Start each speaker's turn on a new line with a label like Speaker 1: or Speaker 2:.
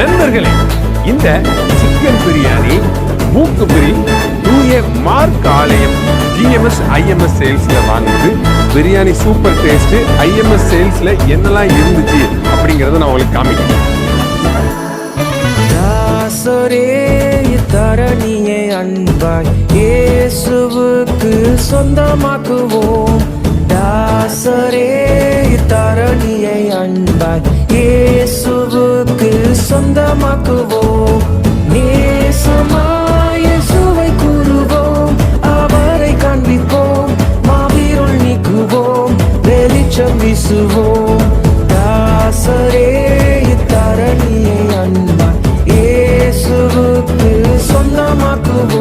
Speaker 1: நண்பர்களே இந்த சிக்கன் பிரியாணி மூக்குப்பிரி தூய மார்க் ஆலயம் ஜிஎம்எஸ் ஐஎம்எஸ் சேல்ஸ்ல வாங்குது பிரியாணி சூப்பர் டேஸ்ட் ஐஎம்எஸ் சேல்ஸ்ல என்னெல்லாம் இருந்துச்சு அப்படிங்கறத நான் உங்களுக்கு காமிக்கிறேன்.
Speaker 2: தரணியை அன்பாய் இயேசுவுக்கு சொந்தமாக்குவோம். தாசரே தரணியை அன்பாய் இயேசுவுக்கு சொந்தமாக்குவோம் நேசமாய சுவை கூறுவோம். அவரை காண்பிப்போம். மாவீருள் நீக்குவோம். வெளிச்சம் வீசுவோம். தாசரே இத்தரணியை அன்பாய் இயேசுவுக்கு சொந்தமாக்குவோம்.